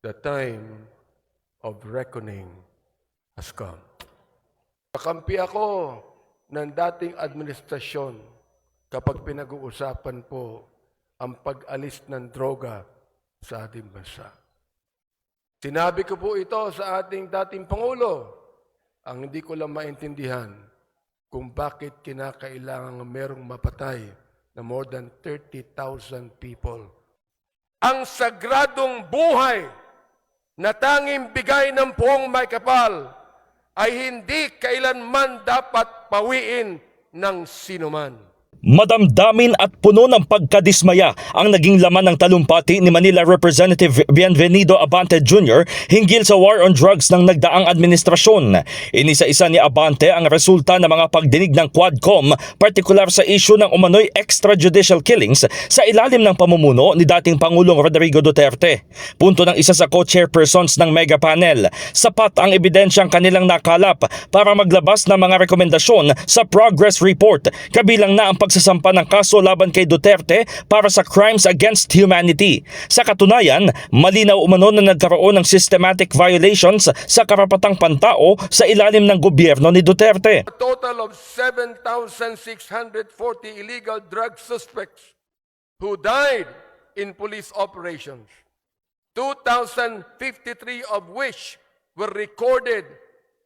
The time of reckoning has come. Kakampi ako ng dating administrasyon kapag pinag-uusapan po ang pag-alis ng droga sa ating bansa. Sinabi ko po ito sa ating dating Pangulo, ang hindi ko lang maintindihan kung bakit kinakailangan merong mapatay na more than 30,000 people. Ang sagradong buhay na tanging bigay ng puong may kapal ay hindi kailanman dapat pawiin ng sinuman. Madamdamin at puno ng pagkadismaya ang naging laman ng talumpati ni Manila Representative Bienvenido Abante Jr. hinggil sa war on drugs ng nagdaang administrasyon. Inisa-isa ni Abante ang resulta ng mga pagdinig ng Quadcom, partikular sa isyu ng umano'y extrajudicial killings sa ilalim ng pamumuno ni dating Pangulong Rodrigo Duterte. Punto ng isa sa co-chairpersons ng mega panel, sapat ang ebidensyang kanilang nakalap para maglabas ng mga rekomendasyon sa progress report, kabilang na ang pagsasampa ng kaso laban kay Duterte para sa crimes against humanity. Sa katunayan, malinaw umano na nagkaroon ng systematic violations sa karapatang pantao sa ilalim ng gobyerno ni Duterte. A total of 7,640 illegal drug suspects who died in police operations. 2,053 of which were recorded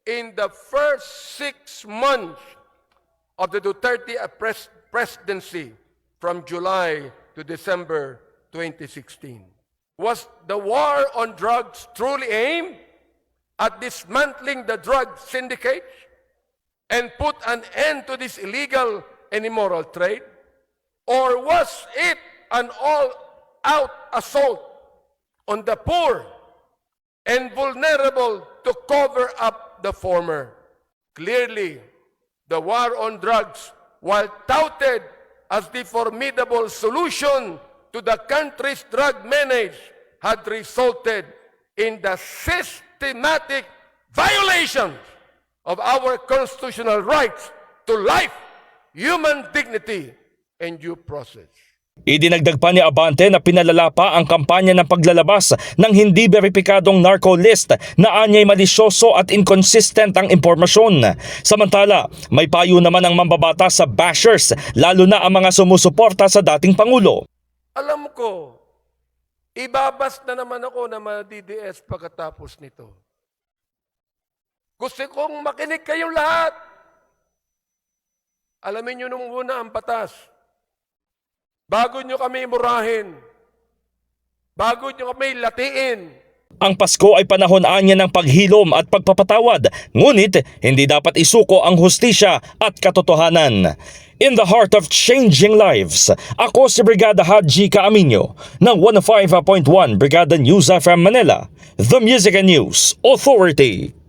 in the first six months of the Duterte pres- presidency from July to December 2016. Was the war on drugs truly aimed at dismantling the drug syndicates and put an end to this illegal and immoral trade? Or was it an all out assault on the poor and vulnerable to cover up the former? Clearly, the war on drugs, while touted as the formidable solution to the country's drug menace, had resulted in the systematic violations of our constitutional rights to life, human dignity, and due process. Idinagdag pa ni Abante na pinalala pa ang kampanya ng paglalabas ng hindi beripikadong narco list na anyay malisyoso at inconsistent ang impormasyon. Samantala, may payo naman ang mambabata sa bashers, lalo na ang mga sumusuporta sa dating Pangulo. Alam ko, ibabas na naman ako na ma-DDS pagkatapos nito. Gusto kong makinig kayong lahat. Alamin nyo nung muna ang batas. Bago nyo kami murahin. Bago nyo kami latiin. Ang Pasko ay panahon anya ng paghilom at pagpapatawad, ngunit hindi dapat isuko ang hustisya at katotohanan. In the heart of changing lives, ako si Brigada Haji Kaaminyo ng 105.1 Brigada News FM Manila, the Music and News Authority.